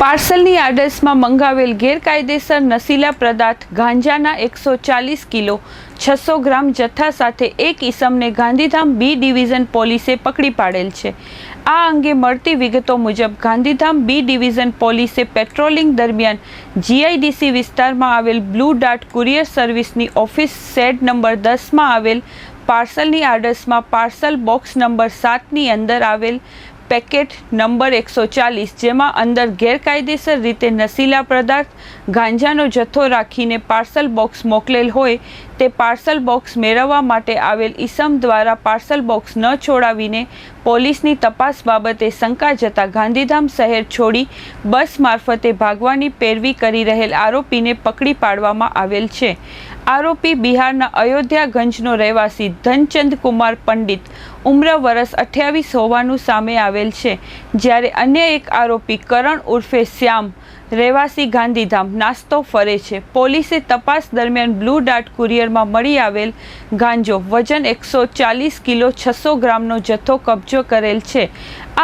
પાર્સલની આડસમાં મંગાવેલ ગેરકાયદેસર નશીલા પદાર્થ ગાંજાના એકસો ચાલીસ કિલો, છસો ગ્રામ જથ્થા સાથે એક ઈસમને ગાંધીધામ બી ડિવિઝન પોલીસે પકડી પાડેલ છે. આ અંગે મળતી વિગતો મુજબ ગાંધીધામ બી ડિવિઝન પોલીસે પેટ્રોલિંગ દરમિયાન જીઆઈડીસી વિસ્તારમાં આવેલ બ્લુ ડાર્ટ કુરિયર સર્વિસની ઓફિસ સેડ નંબર દસમાં આવેલ પાર્સલની આડસમાં પાર્સલ બોક્સ નંબર સાતની અંદર આવેલ પેકેટ નંબર એકસો ચાલીસ, જેમાં અંદર ગેરકાયદેસર રીતે નશીલા પદાર્થ, ગાંજાનો જથ્થો રાખીને પાર્સલ બોક્સ મોકલેલ હોય, તે પાર્સલ બોક્સ મેળવવા માટે આવેલ ઈસમ દ્વારા પાર્સલ બોક્સ ન છોડાવીને પોલીસની તપાસ બાબતે શંકા જતા ગાંધીધામ શહેર છોડી બસ મારફતે ભાગવાની પેરવી કરી રહેલ આરોપીને પકડી પાડવામાં આવેલ છે. આરોપી બિહારના અયોધ્યાગંજનો રહેવાસી ધનચંદ કુમાર પંડિત ઉમ્ર વર્ષ અઠ્યાવીસ હોવાનું સામે આવેલ છે, જ્યારે અન્ય એક આરોપી કરણ ઉર્ફે શ્યામ રહેવાસી ગાંધીધામ નાસ્તો ફરે છે. પોલીસે તપાસ દરમિયાન બ્લુ ડાર્ટ કુરિયરમાં મળી આવેલ ગાંજો વજન એકસો ચાલીસ કિલો છસો ગ્રામનો જથ્થો કબજો કરેલ છે.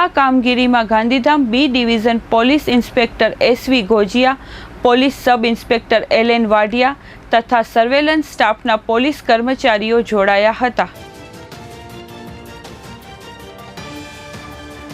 આ કામગીરીમાં Gandhidham B division police inspector S V Gojiya, police sub inspector L N Wadia તથા સર્વેલન્સ સ્ટાફના પોલીસ કર્મચારીઓ જોડાયા હતા.